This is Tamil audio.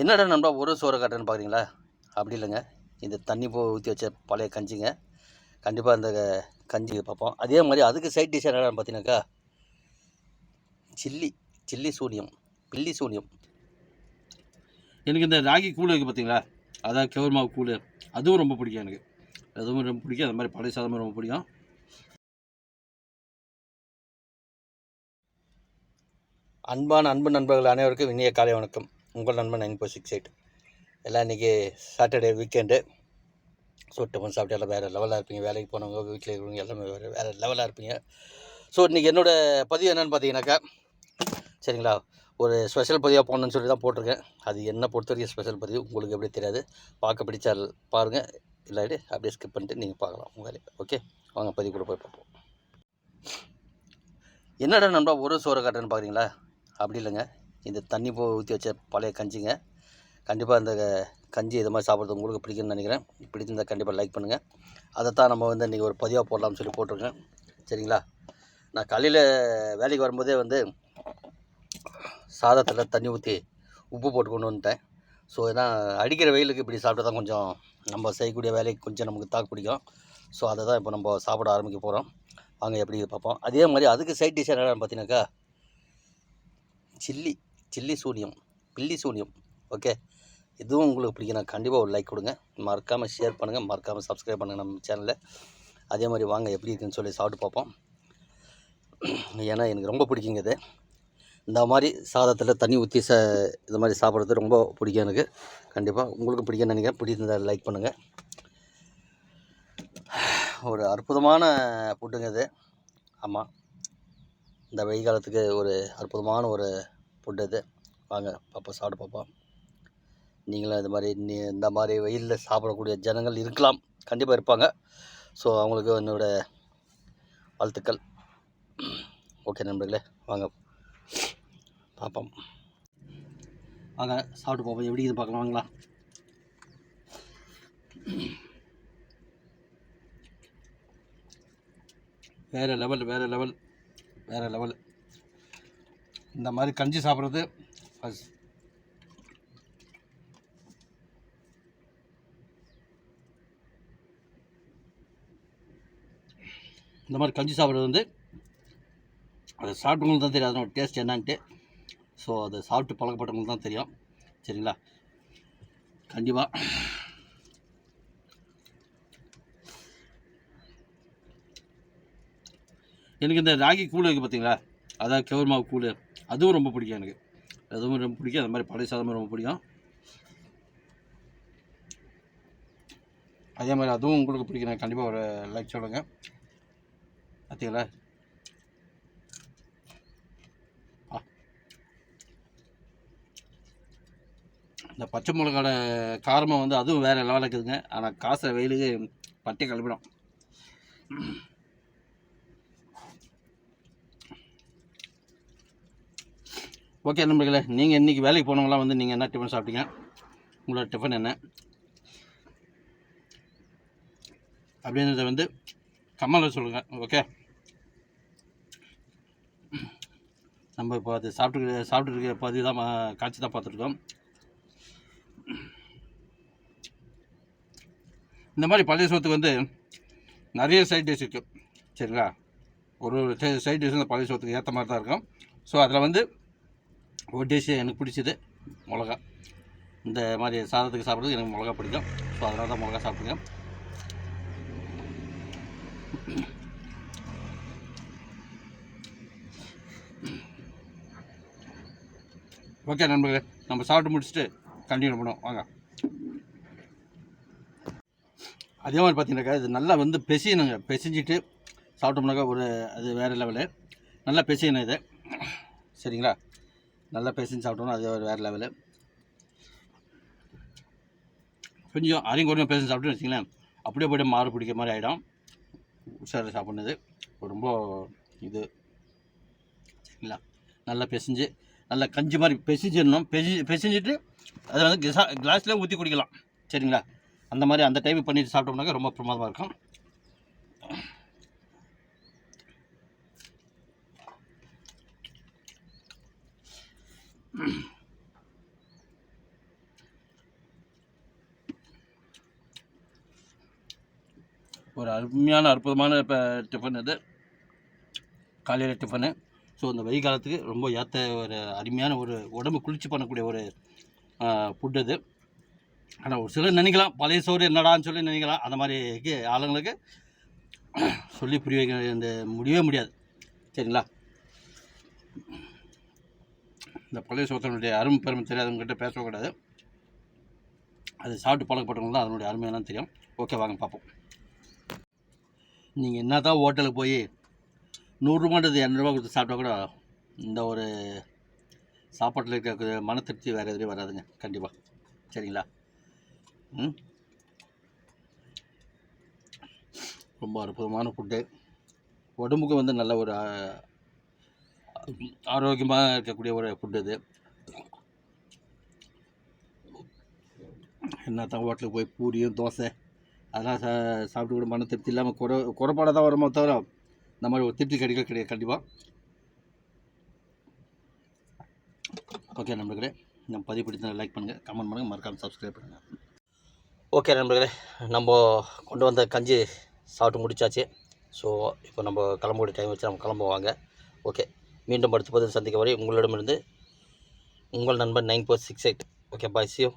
என்னடா நண்பா ஒரு சோறை காட்டுறேன்னு பார்க்குறீங்களா அப்படி இல்லைங்க. இந்த தண்ணி போ ஊற்றி வச்ச பழைய கஞ்சிங்க. கண்டிப்பாக அந்த கஞ்சி பார்ப்போம் அதே மாதிரி அதுக்கு சைட் டிஷ் என்னடான்னு பார்த்தீங்கன்னாக்கா சில்லி சில்லி சூனியம் பில்லி சூனியம். எனக்கு இந்த ராகி கூழ் இருக்குது பார்த்தீங்களா அதான் கெவர் மாவு கூழ். அதுவும் ரொம்ப பிடிக்கும் எனக்கு. அதுவும் ரொம்ப பிடிக்கும். அது மாதிரி பழைய சாதமும் ரொம்ப பிடிக்கும். அன்பான அன்பு நண்பர்கள் அனைவருக்கும் இனிய காலை வணக்கம். உங்கள் நண்பன் நைன் ஃபோர் சிக்ஸ் எயிட். எல்லாம் இன்றைக்கி சாட்டர்டே வீக்கெண்டு ஸோ பண்ணி சாப்பிட்டு எல்லாம் வேறு லெவலாக இருப்பீங்க. வேலைக்கு போனவங்க வீட்டில் இருக்கிறவங்க எல்லாமே வேறு வேறு லெவலாக இருப்பீங்க. ஸோ இன்றைக்கி என்னோடய பதிவு என்னென்னு பார்த்தீங்கன்னாக்கா சரிங்களா? ஒரு ஸ்பெஷல் பதிவாக போடணும்னு சொல்லி தான் போட்டிருக்கேன். அது என்ன பொறுத்த வரைக்கும் ஸ்பெஷல் பதிவு? உங்களுக்கு எப்படி தெரியாது. பார்க்க பிடிச்சால் பாருங்கள் இல்லாட்டி அப்படியே ஸ்கிப் பண்ணிட்டு நீங்கள் பார்க்கலாம் உங்கள் வேலையை. ஓகே வாங்க பதிவு கூட போய் பார்ப்போம். என்னடா நண்பா ஒரு சோறு காட்டுறேன்னு பார்க்குறீங்களா அப்படி இல்லைங்க. இந்த தண்ணி போ ஊற்றி வச்ச பழைய கஞ்சிங்க. கண்டிப்பாக இந்த கஞ்சி இது மாதிரி சாப்பிட்றது உங்களுக்கு பிடிக்கும்னு நினைக்கிறேன். பிடிச்சிருந்தால் கண்டிப்பாக லைக் பண்ணுங்கள் அதை தான் நம்ம வந்து இன்றைக்கி ஒரு பதிவாக போடலாம்னு சொல்லி போட்டிருக்கேன். சரிங்களா? நான் காலையில் வேலைக்கு வரும்போதே வந்து சாதத்தில் தண்ணி ஊற்றி உப்பு போட்டு கொண்டு வந்துட்டேன். ஸோ ஏன்னா அடிக்கிற வெயிலுக்கு இப்படி சாப்பிட்டா தான் கொஞ்சம் நம்ம செய்யக்கூடிய வேலைக்கு கொஞ்சம் நமக்கு தாக்கு பிடிக்கும். ஸோ அதை தான் இப்போ நம்ம சாப்பிட ஆரம்பிக்க போகிறோம் வாங்க எப்படி பார்ப்போம். அதே மாதிரி அதுக்கு சைட் டிஷ் என்னென்னு பார்த்தீங்கன்னாக்கா சில்லி. சில்லி சூனியம் பில்லி சூனியம். ஓகே? இதுவும் உங்களுக்கு பிடிக்கும் கண்டிப்பாக ஒரு லைக் கொடுங்க. மறக்காமல் ஷேர் பண்ணுங்கள் மறக்காமல் சப்ஸ்கிரைப் பண்ணுங்கள் நம்ம சேனலில் அதே மாதிரி வாங்க எப்படி இருக்குன்னு சொல்லி சாப்பிட்டு பார்ப்போம். ஏன்னா எனக்கு ரொம்ப பிடிக்குங்க இது. இந்த மாதிரி சாதத்தில் தண்ணி ஊற்றி ச இது மாதிரி சாப்பிட்றது ரொம்ப பிடிக்கும் எனக்கு. கண்டிப்பாக உங்களுக்கு பிடிக்கும்னு நினைக்கிறேன். பிடிச்சிருந்தா லைக் பண்ணுங்கள் ஒரு அற்புதமான ஃபுட்டுங்க இது. ஆமாம் இந்த வெயில் காலத்துக்கு ஒரு அற்புதமான ஒரு ஃபுட்டு இது வாங்க பாப்பா சாப்பிட்டு பார்ப்போம் நீங்களும் இது மாதிரி நீ இந்த மாதிரி வெயிலில் சாப்பிடக்கூடிய ஜனங்கள் இருக்கலாம். கண்டிப்பாக இருப்பாங்க. ஸோ அவங்களுக்கு என்னோட வாழ்த்துக்கள். ஓகே நண்பர்களே வாங்க. பார்ப்போம் வாங்க சாப்பிட்டு பார்ப்போம் எப்படி இது பார்க்கலாம். வாங்களா. வேறு லெவல் வேறு லெவல் வேறு லெவல் இந்த மாதிரி கஞ்சி சாப்பிட்றது ஃபஸ்ட் இந்த மாதிரி கஞ்சி சாப்பிட்றது வந்து அதை சாப்பிட்டவங்களுக்கு தான் தெரியும். அதனோட டேஸ்ட் என்னான்ட்டு. ஸோ அதை சாப்பிட்டு பழக்கப்பட்டவங்களுக்கு தான் தெரியும். சரிங்களா? கண்டிப்பாக எனக்கு இந்த ராகி கூழ் இருக்குது பார்த்தீங்களா அதான் கெவர் மாவு கூழ். அதுவும் ரொம்ப பிடிக்கும் எனக்கு. அதுவும் ரொம்ப பிடிக்கும். அது மாதிரி பழைய சாதமும் ரொம்ப பிடிக்கும். அதே மாதிரி அதுவும் உங்களுக்கு பிடிக்கும். கண்டிப்பாக ஒரு லைக் சொல்லுங்க. பார்த்தீங்களா இந்த பச்சை மிளகாட காரமாக வந்து அதுவும் வேறு லெவலில் இருக்குதுங்க. ஆனால் காசை வெயிலுக்கு பட்டி கிளம்பிடும் ஓகே நண்பர்களே நீங்கள் இன்றைக்கி வேலைக்கு போனவங்களாம் வந்து நீங்கள் என்ன டிஃபன் சாப்பிட்டீங்க? உங்களோட டிஃபன் என்ன? அப்படின்றத வந்து கம்மலில் சொல்லுங்கள் ஓகே நம்ம இப்போ அது சாப்பிட்டு சாப்பிட்டு இருக்க பதிவு தான் மா- காட்சி தான் பார்த்துருக்கோம் இந்த மாதிரி பழைய சோத்துக்கு வந்து நிறைய சைட் டிஷ் இருக்குது சரிங்களா? ஒரு ஒரு சைட் டிஷ் வந்து பழைய சோத்துக்கு ஏற்ற மாதிரி தான் இருக்கும். ஸோ அதில் வந்து டிஷ் எனக்கு பிடிச்சது மிளகா. இந்த மாதிரி சாதத்துக்கு சாப்பிட்றது எனக்கு மிளகா பிடிக்கும். ஸோ அதனால தான் மிளகா சாப்பிடுங்க ஓகே நண்பர்களே நம்ம சாப்பிட்டு முடிச்சுட்டு கண்டினியூ பண்ணுவோம் வாங்க. அதே மாதிரி பார்த்தீங்கன்னாக்கா இது நல்லா வந்து பெசியணுங்க. பெசிஞ்சிட்டு சாப்பிட்டோம்னாக்கா ஒரு அது வேறு லெவலு நல்லா பெசியணும் இது. சரிங்களா? நல்லா பெசிஞ்சு சாப்பிட்டோம்னா அது ஒரு வேறு லெவலு கொஞ்சம் அரையும் கொஞ்சம் பேசி சாப்பிட்டு வச்சிங்களேன் அப்படியே போய்ட்டு மாறு பிடிக்கிற மாதிரி ஆகிடும் உஷாரில் சாப்பிட்றது ரொம்ப இது. சரிங்களா நல்லா பிசைஞ்சு நல்லா கஞ்சி மாதிரி பிசைஞ்சிடணும். பெசி பிசைஞ்சிட்டு அதை வந்து கிசா கிளாஸ்லேயே ஊற்றி குடிக்கலாம். சரிங்களா? அந்த மாதிரி அந்த டைம் பண்ணிட்டு சாப்பிட்டோம்னாக்க ரொம்ப பிரமாதமாக இருக்கும். ஒரு அருமையான அற்புதமான இப்போ டிஃபன் இது. காலையில் டிஃபனு ஸோ இந்த வெயில் காலத்துக்கு ரொம்ப ஏற்ற ஒரு அருமையான ஒரு உடம்பு குளிர்ச்சி பண்ணக்கூடிய ஒரு ஃபுட் அது ஆனால் ஒரு சிலர் நினைக்கலாம் பழைய சோறு என்னடான்னு சொல்லி நினைக்கலாம். அந்த மாதிரி ஆளுங்களுக்கு சொல்லி புரிய வைக்க முடியவே முடியாது. சரிங்களா? இந்த பழைய சோத்தனுடைய அருமை பெருமை தெரியாதவங்ககிட்ட பேசக்கூடாது அது சாப்பிட்டு பழக்கப்பட்டவங்க தான் அதனுடைய அருமையெல்லாம் தெரியும். ஓகே வாங்க பார்ப்போம். நீங்கள் என்ன தான் ஹோட்டலுக்கு போய் நூறுரூபான்றது இரநூறுவா கொடுத்து சாப்பிட்டா கூட இந்த ஒரு சாப்பாட்டில் இருக்க மன திருப்தி வேறு எதுலேயும் வராதுங்க. கண்டிப்பாக சரிங்களா? ம்? ரொம்ப அற்புதமான ஃபுட்டு உடம்புக்கு வந்து நல்ல ஒரு ஆரோக்கியமாக இருக்கக்கூடிய ஒரு ஃபுட்டு இது என்ன தான் ஹோட்டலுக்கு போய் பூரியும் தோசை அதெல்லாம் சா சாப்பிட்டு கூட மன திருப்தி இல்லாமல் குறை குறைபாடாக தான் வருமோ தவிர இந்த மாதிரி ஒரு திருப்தி கிடைக்க கிடையாது கண்டிப்பாக ஓகே நண்பர்களே நம்ம பதிவு பிடித்த லைக் பண்ணுங்கள் கமெண்ட் பண்ணுங்கள் மறக்காமல் சப்ஸ்கிரைப் பண்ணுங்கள் ஓகே நண்பர்களே நம்ம கொண்டு வந்த கஞ்சி சாப்பிட்டு முடிச்சாச்சு. ஸோ இப்போ நம்ம கிளம்பக்கூடிய டைம் வச்சு நம்ம கிளம்புவாங்க ஓகே மீண்டும் அடுத்த பதில் சந்திக்க வரை உங்களிடமிருந்து உங்கள் நண்பன் nine four six eight. Okay bye சியோ